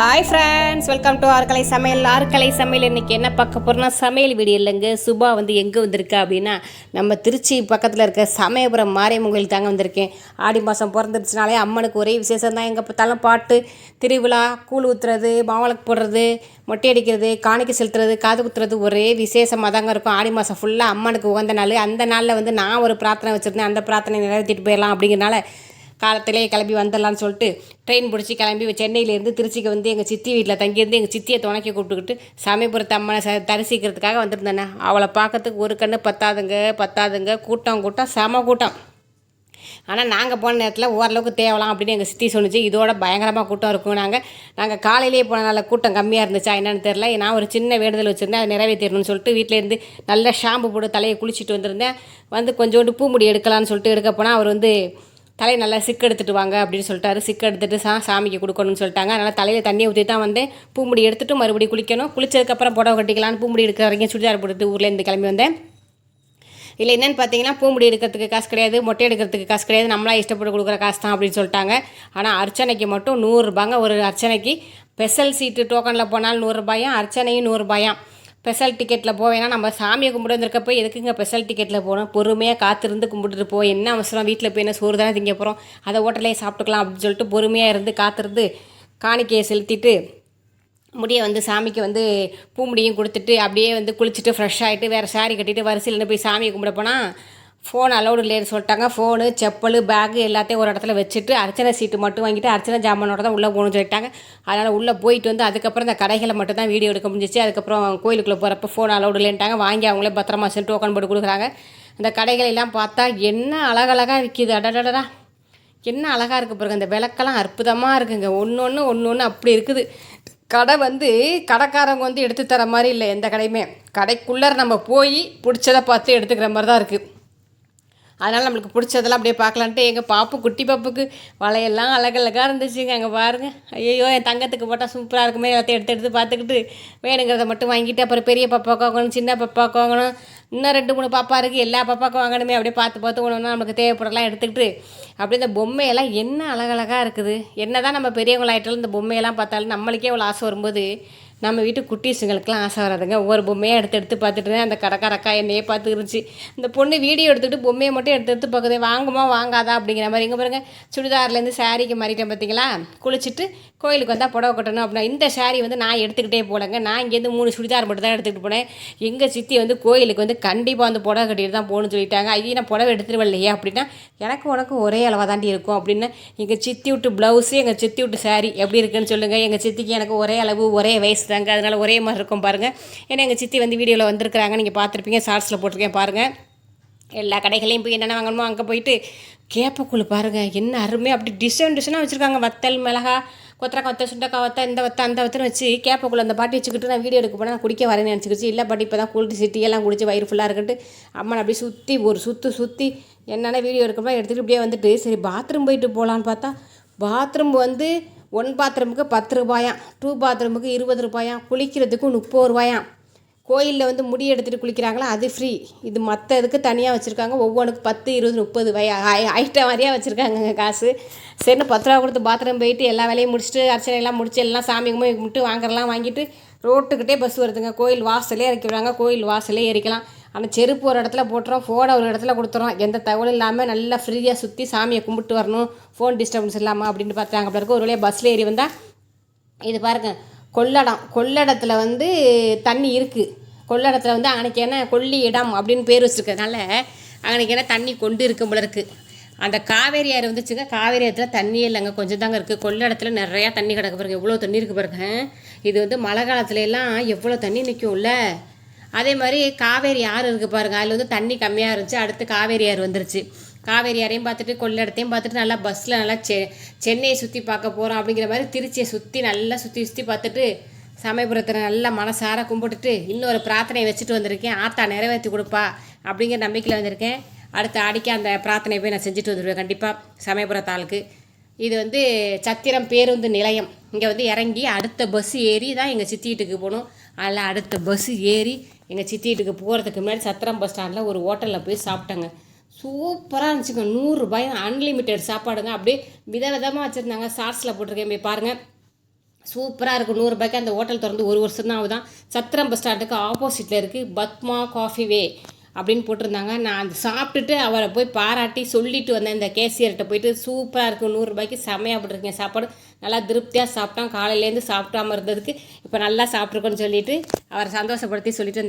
Hi friends welcome to Arkalai சமையல். ஆர்கலை சமையல் இன்னைக்கு என்ன பார்க்க போகிறோம்னா சமையல் வீடு இல்லைங்க. சுபா வந்து எங்கே வந்திருக்கா அப்படின்னா நம்ம திருச்சி பக்கத்தில் இருக்க சமயபுரம் மாரியம்மன் கோயில் தாங்க வந்திருக்கேன். ஆடி மாதம் பிறந்துருச்சுனாலே அம்மனுக்கு ஒரே விசேஷம் தான். எங்கே பார்த்தாலும் பாட்டு திருவிழா கூழ் ஊற்றுறது மாவளக்கு போடுறது மொட்டை அடிக்கிறது காணிக்கை செலுத்துறது காது குத்துறது ஒரே விசேஷமாக தாங்க இருக்கும். ஆடி மாதம் ஃபுல்லாக அம்மனுக்கு உகந்த நாள். அந்த நாளில் வந்து நான் ஒரு பிரார்த்தனை வச்சுருந்தேன். அந்த பிரார்த்தனை நிறைவேற்றிட்டு போயிடலாம் அப்படிங்கிறனால காலத்திலே கிளம்பி வந்துடலான்னு சொல்லிட்டு ட்ரெயின் பிடிச்சி கிளம்பி சென்னையிலேருந்து திருச்சிக்கு வந்து எங்கள் சித்தி வீட்டில் தங்கியிருந்து எங்கள் சித்தியை துணைக்க கூப்பிட்டுக்கிட்டு சமயபுரத்து அம்மனை ச தரிசிக்கிறதுக்காக வந்திருந்தேண்ணே. அவளை பார்க்கறதுக்கு ஒரு கண்ணு பத்தாதுங்க பத்தாதுங்க. கூட்டம் கூட்டம் செம கூட்டம். ஆனால் நாங்கள் போன நேரத்தில் ஓரளவுக்கு தேவலாம் அப்படின்னு எங்கள் சித்தி சொன்னிச்சு. இதோட பயங்கரமாக கூட்டம் இருக்கும் நாங்கள் நாங்கள் காலையிலேயே போனனால கூட்டம் கம்மியாக இருந்துச்சா என்னென்னு தெரில நான் ஒரு சின்ன வேண்டுதல் வச்சுருந்தேன் அதை நிறைவேற்றணும்னு சொல்லிட்டு வீட்டிலேருந்து நல்லா ஷாம்பு போட்டு தலையை குளிச்சுட்டு வந்திருந்தேன். வந்து கொஞ்சோண்டு பூமுடி எடுக்கலான்னு சொல்லிட்டு எடுக்க போனால் அவர் வந்து தலையை நல்லா சிக்கு எடுத்துட்டு வாங்க அப்படின்னு சொல்லிட்டாரு. சிக்கு எடுத்துட்டு சா சாமிக்கு கொடுக்கணும்னு சொல்லிட்டாங்க. அதனால் தலையில் தண்ணியை ஊற்றி தான் வந்தேன் பூமுடி எடுத்துட்டு மறுபடியும் குளிக்கணும். குளிச்சதுக்கப்புறம் புடவை கட்டிக்கலான்னு பூமுடி எடுக்கிற வரைக்கும் சுடிதார் போட்டுட்டு ஊர்லேருந்து கிளம்பி வந்தேன். இல்லை என்னென்னு பார்த்தீங்கன்னா பூமுடி எடுக்கிறதுக்கு காசு கிடையாது. மொட்டை எடுக்கிறதுக்கு காசு கிடையாது. நம்மளா இஷ்டப்பட்டு கொடுக்குற காசு தான் அப்படின்னு சொல்லிட்டாங்க. ஆனால் அர்ச்சனைக்கு மட்டும் நூறுரூபாங்க ஒரு அர்ச்சனைக்கு ஸ்பெஷல் சீட்டு டோக்கனில் போனாலும் நூறுரூபாயும் அர்ச்சனையும் நூறுரூபாயாம் ஸ்பெஷல் டிக்கெட்டில் போவேன்னா நம்ம சாமியை கும்பிட்டு வந்திருக்கப்போ எதுக்குங்க ஸ்பெஷல் டிக்கெட்டில் போகணும்? பொறுமையாக காத்திருந்து கும்பிட்டுட்டு போ. என்ன அவசரம்? வீட்டில் போய் என்ன சோறு தானே திங்க போகிறோம் அதை ஹோட்டலே சாப்பிட்டுக்கலாம் அப்படின்னு சொல்லிட்டு பொறுமையாக இருந்து காத்திருந்து காணிக்கையை செலுத்திட்டு முடியை வந்து சாமிக்கு வந்து பூமுடியும் கொடுத்துட்டு அப்படியே வந்து குளிச்சுட்டு ஃப்ரெஷ் ஆகிட்டு வேறு சாரி கட்டிட்டு வரிசையில் போய் சாமியை கும்பிட போனால் ஃபோன் அலௌடு இல்லைன்னு சொல்லிட்டாங்க. ஃபோனு செப்பல் பேகு எல்லாத்தையும் ஒரு இடத்துல வச்சுட்டு அர்ச்சனை சீட்டு மட்டும் வாங்கிட்டு அர்ச்சனை ஜாமானோட தான் உள்ளே போகணும்னு சொல்லிட்டாங்க. அதனால் உள்ளே போயிட்டு வந்து அதுக்கப்புறம் இந்த கடைகளை மட்டும் தான் வீடியோ எடுக்க முடிஞ்சிச்சு. அதுக்கப்புறம் கோயிலுக்குள்ளே போகிறப்ப ஃபோன் அலௌடு இல்லைன்ட்டாங்க. வாங்கி அவங்களே பத்திரமா சென்று டோக்கன் போட்டு கொடுக்குறாங்க. இந்த கடைகளெல்லாம் பார்த்தா என்ன அழகழகாக விற்கிது அடடடடா. என்ன அழகாக இருக்குது பாருங்க. இந்த விளக்கெல்லாம் அற்புதமாக இருக்குங்க. ஒன்று ஒன்று ஒன்று ஒன்று அப்படி இருக்குது. கடை வந்து கடைக்காரங்க வந்து எடுத்து தர மாதிரி இல்லை எந்த கடையுமே. கடைக்குள்ளே நம்ம போய் பிடிச்சதை பார்த்து எடுத்துக்கிற மாதிரி தான் இருக்குது அதனால் நம்மளுக்கு பிடிச்சதெல்லாம் அப்படியே பார்க்கலான்ட்டு எங்கள் பாப்பு குட்டி பாப்புக்கு வளையெல்லாம் அழகழகாக இருந்துச்சுங்க. அங்கே பாருங்கள் ஐயோ என் தங்கத்துக்கு போட்டால் சூப்பராக இருக்குமே. எல்லாத்தையும் எடுத்து எடுத்து பார்த்துக்கிட்டு வேணுங்கிறத மட்டும் வாங்கிட்டு அப்புறம் பெரிய பாப்பாவுக்கு வாங்கணும் சின்ன பாப்பாவுக்கு வாங்கணும். இன்னும் ரெண்டு மூணு பாப்பா இருக்குது எல்லா பாப்பாவுக்கும் வாங்கணுமே. அப்படியே பார்த்து பார்த்து ஒன்று ஒன்றா நமக்கு தேவைப்படலாம் எடுத்துக்கிட்டு. அப்படியே இந்த பொம்மையெல்லாம் என்ன அழகழகாக இருக்குது? என்ன தான் நம்ம பெரியவங்களாயிட்டாலும் இந்த பொம்மையெல்லாம் பார்த்தாலும் நம்மளுக்கே இவ்வளோ ஆசை வரும்போது நம்ம வீட்டு குட்டீஸுங்களுக்குலாம் ஆசை வராதுங்க. ஒவ்வொரு பொம்மையாக எடுத்து எடுத்து பார்த்துட்டு இருந்தேன் அந்த கடைக்காரக்கா என்னையே பார்த்து இருந்துச்சு இந்த பொண்ணு வீடியோ எடுத்துகிட்டு பொம்மையை மட்டும் எடுத்து எடுத்து பார்க்குது. வாங்குமா வாங்காதா அப்படிங்கிற மாதிரி இங்கே பாருங்கள் சுடிதார்லேருந்து சாரீக்கு மாறிட்டேன் பார்த்தீங்களா? குளிச்சுட்டு கோயிலுக்கு வந்தால் புடவை கட்டணும் அப்படின்னா இந்த சாரீ வந்து நான் எடுத்துக்கிட்டே போலங்க நான் இங்கேருந்து மூணு சுடிதார் மட்டும் தான் எடுத்துக்கிட்டு போனேன். எங்கள் சித்தி வந்து கோயிலுக்கு வந்து கண்டிப்பாக வந்து புடவை கட்டிட்டு தான் போகணும்னு சொல்லிட்டாங்க. ஐயோ நான் புடவை எடுத்துகிட்டு வரலையே அப்படின்னா எனக்கு உனக்கு ஒரே அளவாக தாண்டி இருக்கும் அப்படின்னு எங்கள் சித்தி விட்டு ப்ளவுஸு எங்கள் சித்தி விட்டு சாரீ எப்படி இருக்குன்னு சொல்லுங்கள் எங்கள் சித்திக்கு எனக்கு ஒரே அளவு ஒரே வயசு. தாங்க அதனால் ஒரே மாதிரி இருக்கும் பாருங்கள் ஏன்னா எங்கள் சித்தி வந்து வீடியோவில் வந்திருக்கிறாங்க. நீங்கள் பார்த்துருப்பீங்க. ஷார்ட்ஸில் போட்டிருக்கேன் பாருங்கள் எல்லா கடைகளையும் போய் என்னென்ன வாங்கணுமோ அங்கே போயிட்டு கேப்பக்குள்ளே பாருங்கள் என்ன அருமையாக அப்படி டிசைன் டிசைனாக வச்சுருக்காங்க. வத்தல் மிளகா கொத்தரக்காய் வத்த சுண்டக்காய் வத்த இந்த வத்த அந்த வத்தன்னு வச்சு கேப்பக்குள்ளே அந்த பாட்டி வச்சுக்கிட்டு நான் வீடியோ எடுக்க போனால் நான் குடிக்க வரேன்னு நினச்சிக்கிச்சு. இல்லை பாட்டி இப்போ தான் குளிட்டு சிட்டியெல்லாம் குடிச்சு வயிறு ஃபுல்லாக இருக்கட்டு அம்மன் அப்படியே சுற்றி ஒரு சுற்று சுற்றி என்னென்ன வீடியோ எடுக்கணுமோ எடுத்துகிட்டு இப்படியே வந்துட்டு சரி பாத்ரூம் போயிட்டு போகலான்னு பார்த்தா பாத்ரூம் வந்து ஒன் பாத்ரூமுக்கு பத்து ரூபாயாம் டூ பாத்ரூமுக்கு இருபது ரூபாயாம் குளிக்கிறதுக்கு முப்பது ரூபாயாம் கோயிலில் வந்து முடி எடுத்துகிட்டு குளிக்கிறாங்களா? அது ஃப்ரீ இது மற்ற இதுக்கு தனியாக வச்சுருக்காங்க. ஒவ்வொன்றுக்கு பத்து இருபது முப்பது வய ஐட்டம் மாதிரியாக வச்சுருக்காங்கங்க காசு. சரி பத்து ரூபா கொடுத்து பாத்ரூம் போயிட்டு எல்லா வேலையும் முடிச்சுட்டு அர்ச்சனை எல்லாம் முடிச்சு எல்லாம் சாமி கும்பிட்டு கும்பிட்டு வாங்குறலாம் வாங்கிட்டு ரோட்டுக்கிட்டே பஸ் வருதுங்க. கோயில் வாசலே இறக்கி விடுறாங்க. கோயில் வாசலே ஏறிக்கலாம். ஆனால் செருப்பு ஒரு இடத்துல போட்டுறோம் ஃபோனை ஒரு இடத்துல கொடுத்துறோம் எந்த தகவலும் இல்லாமல் நல்லா ஃப்ரீயாக சுற்றி சாமியை கும்பிட்டு வரணும். ஃபோன் டிஸ்டர்பன்ஸ் இல்லாமல் அப்படின்னு பார்த்தாங்க அப்படி இருக்கும் ஒரு வழியாக பஸ்ஸில் ஏறி வந்தால் இது பாருங்க கொள்ளடம். கொள்ளடத்தில் வந்து தண்ணி இருக்குது கொள்ளடத்தில் வந்து அன்னைக்கு என்ன கொல்லி இடம் அப்படின்னு பேர் வச்சுருக்கிறதுனால அன்னைக்கு என்ன தண்ணி கொண்டு இருக்கும் போல இருக்குது அந்த காவேரி ஆறு வந்துச்சுங்க. காவேரி ஆற்றுல தண்ணியே இல்லைங்க. கொஞ்சம் தாங்க இருக்குது கொள்ளடத்துல நிறையா தண்ணி கிடக்கு பாருங்க. எவ்வளோ தண்ணி இருக்குது பாருங்க. இது வந்து மழை காலத்துல எல்லாம் எவ்வளோ தண்ணி நிற்கும்ல அதே மாதிரி காவேரி ஆறு இருக்குது பாருங்கள் அதில் வந்து தண்ணி கம்மியாக இருந்துச்சு. அடுத்து காவேரி ஆறு வந்துருச்சு. காவேரி ஆறையும் பார்த்துட்டு கொள்ளிடத்தையும் பார்த்துட்டு நல்லா பஸ்ஸில் நல்லா செ சென்னையை சுற்றி பார்க்க போகிறோம் அப்படிங்கிற மாதிரி திருச்சியை சுற்றி நல்லா சுற்றி சுற்றி பார்த்துட்டு சமயபுரத்தில் நல்லா மனசார கும்பிட்டுட்டு இன்னொரு பிரார்த்தனையை வச்சுட்டு வந்திருக்கேன். ஆத்தா நிறைவேற்றி கொடுப்பா அப்படிங்கிற நம்பிக்கையில் வந்திருக்கேன். அடுத்த ஆடிக்கு அந்த பிரார்த்தனையை போய் நான் செஞ்சுட்டு வந்துடுவேன் கண்டிப்பாக சமயபுரத்தாளுக்கு இது வந்து சத்திரம் பேருந்து நிலையம். இங்கே வந்து இறங்கி அடுத்த பஸ் ஏறி தான் எங்கள் சித்தி வீட்டுக்கு போகணும். அதில் அடுத்த பஸ்ஸு ஏறி எங்கள் சித்தி வீட்டுக்கு போகிறதுக்கு முன்னாடி சத்திரம் பஸ் ஸ்டாண்டில் ஒரு ஹோட்டலில் போய் சாப்பிட்டேங்க. சூப்பராக இருந்துச்சுங்க. நூறுரூபாய் அன்லிமிட்டெட் சாப்பாடுங்க. அப்படியே விதவிதமாக வச்சுருந்தாங்க. சாட்ஸில் போட்டிருக்கேன். போய் பாருங்கள் சூப்பராக இருக்கும் நூறுரூபாய்க்கு அந்த ஹோட்டல் திறந்து ஒரு வருஷம் தான் ஆகுதான். சத்திரம் பஸ் ஸ்டாண்டுக்கு ஆப்போசிட்டில் இருக்குது பத்மா காஃபி வே அப்படின்னு போட்டிருந்தாங்க. நான் அது சாப்பிட்டுட்டு அவரை போய் பாராட்டி சொல்லிட்டு வந்தேன். இந்த கேசியர்கிட்ட போயிட்டு சூப்பராக இருக்கும் நூறுரூபாய்க்கு செம்மையாக போட்டிருக்கேன் சாப்பாடு நல்லா திருப்தியாக சாப்பிட்டோம். காலையிலேருந்து சாப்பிட்டாம இருந்ததுக்கு இப்போ நல்லா சாப்பிட்ருக்கோன்னு சொல்லிட்டு அவரை சந்தோஷப்படுத்தி சொல்லிட்டு இருந்தாங்க